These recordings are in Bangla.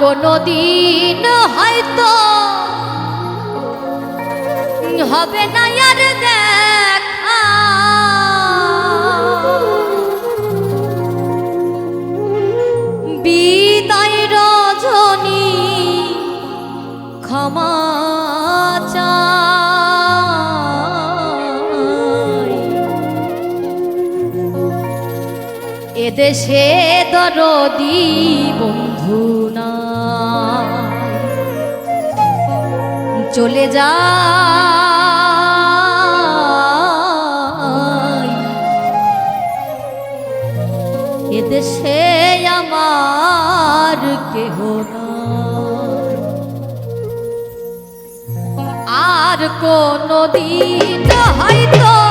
কোনো দিন হয়তো হবে না আর দেখা। বিদায় রজনী ক্ষমা এদেশে দরদি বন্ধু চলে যা। এদেশে আমার কেহ আর কোনো দিন হয়তো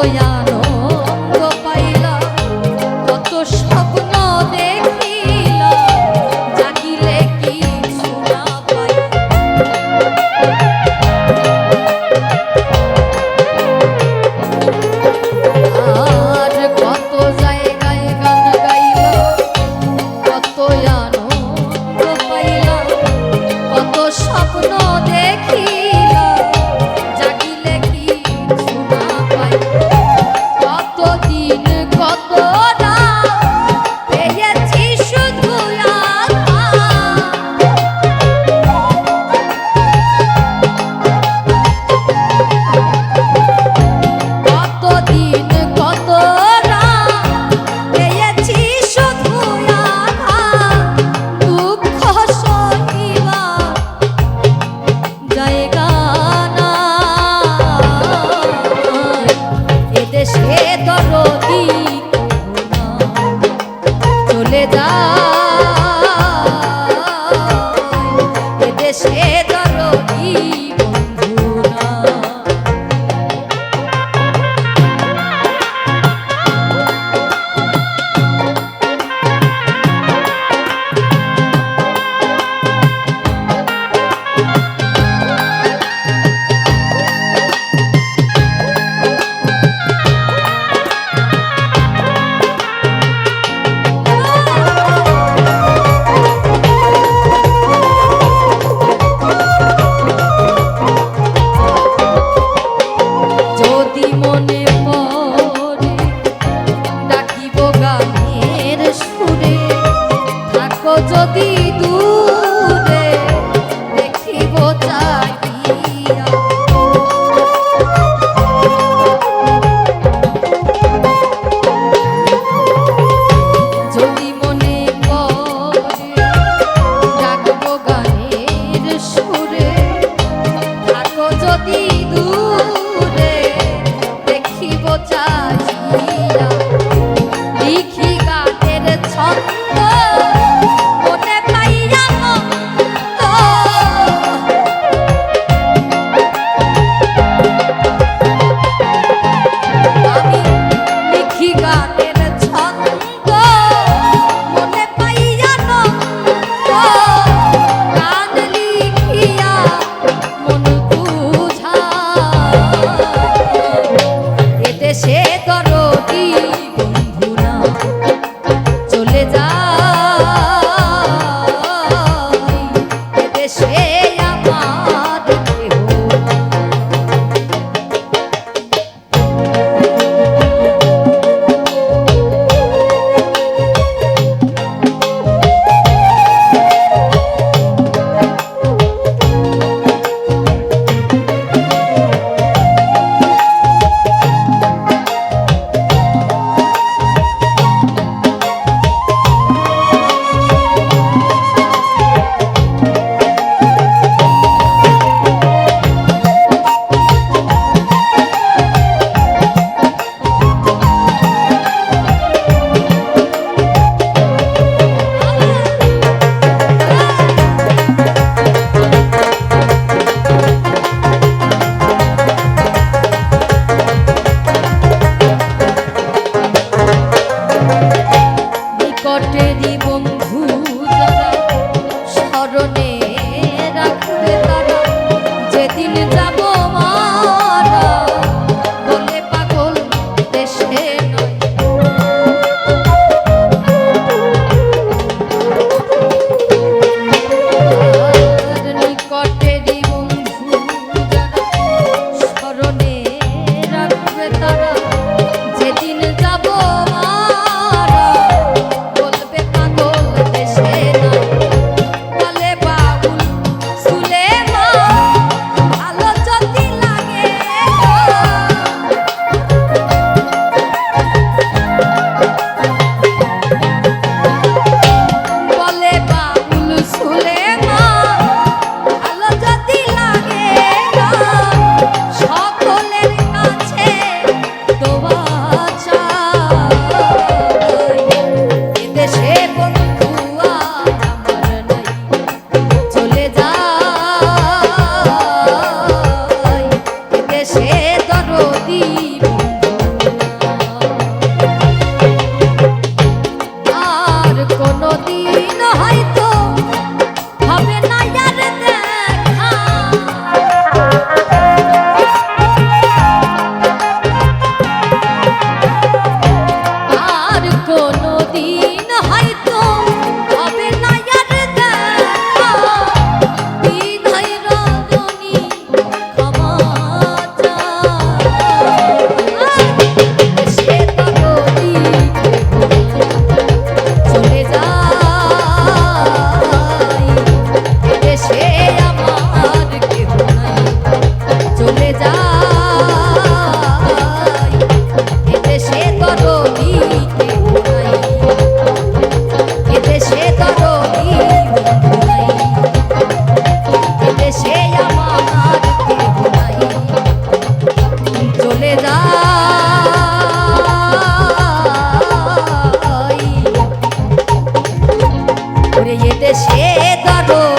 আনো করো কি বন্ধুরা? প্রদীপ। ওরে এতে সে দরো